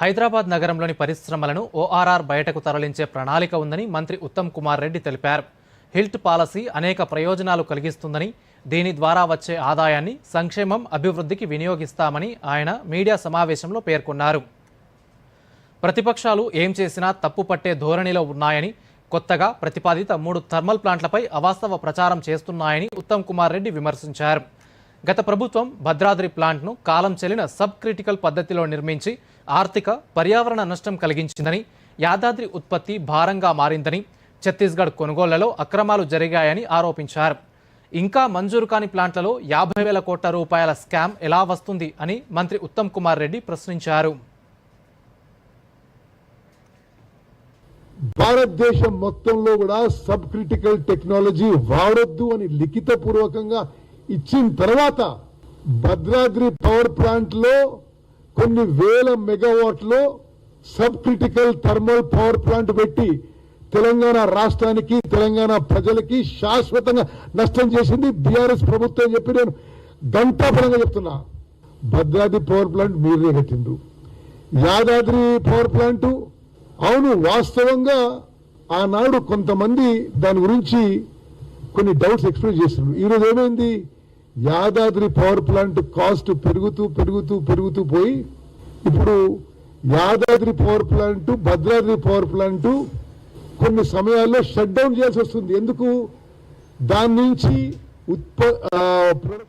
హైదరాబాద్ నగరంలోని పరిశ్రమలను ఓఆర్ఆర్ బయటకు తరలించే ప్రణాళిక ఉందని మంత్రి ఉత్తమ్ కుమార్ రెడ్డి తెలిపారు. హిల్ట్ పాలసీ అనేక ప్రయోజనాలు కలిగిస్తుందని దీని ద్వారా వచ్చే ఆదాయాన్ని సంక్షేమం అభివృద్ధికి వినియోగిస్తామని ఆయన మీడియా సమావేశంలో పేర్కొన్నారు. ప్రతిపక్షాలు ఏం చేసినా తప్పు పట్టే ధోరణిలో ఉన్నాయని కొత్తగా ప్రతిపాదిత మూడు థర్మల్ ప్లాంట్లపై అవాస్తవ ప్రచారం చేస్తున్నాయని ఉత్తమ్ కుమార్ రెడ్డి విమర్శించారు. గత ప్రభుత్వం భద్రాద్రి ప్లాంట్ను కాలం చెల్లిన సబ్ క్రిటికల్ పద్ధతిలో నిర్మించి ఆర్థిక పర్యావరణ నష్టం కలిగించిందని యాదాద్రి ఉత్పత్తి భారంగా మారిందని ఛత్తీస్గఢ్ కొనుగోళ్ళలో అక్రమాలు జరిగాయని ఆరోపించారు. ఇంకా మంజూరు కాని ప్లాంట్లలో యాభై వేల కోట్ల రూపాయల స్కామ్ ఎలా వస్తుంది అని మంత్రి ఉత్తమ్ కుమార్ రెడ్డి ప్రశ్నించారు. భారతదేశం మొత్తంలో కూడా సబ్ క్రిటికల్ టెక్నాలజీ వాడొద్దు అని లిఖిత పూర్వకంగా ఇచ్చిన తర్వాత భద్రాద్రి పవర్ ప్లాంట్లో కొన్ని వేల మెగావాట్లో sub critical thermal power plant పెట్టి తెలంగాణ రాష్ట్రానికి తెలంగాణ ప్రజలకి శాశ్వతంగా నష్టం చేసింది బీఆర్ఎస్ ప్రభుత్వం అని చెప్పి నేను గంటాపరంగా చెప్తున్నా. భద్రాద్రి పవర్ ప్లాంట్ మీరే కట్టిండ్రు. యాదాద్రి పవర్ ప్లాంట్ అవును వాస్తవంగా ఆనాడు కొంతమంది దాని గురించి కొన్ని డౌట్స్ ఎక్స్ప్రెస్ చేస్తున్నారు ఈరోజు ఏమైంది? యాదాద్రి పవర్ ప్లాంట్ కాస్ట్ పెరుగుతూ పెరుగుతూ పెరుగుతూ పోయి ఇప్పుడు Yadadri power plant Bhadradri power plant కొన్ని సమయాల్లో షట్ డౌన్ చేయాల్సి వస్తుంది. ఎందుకు? దాని నుంచి ఉత్ప ప్రొడక్ట్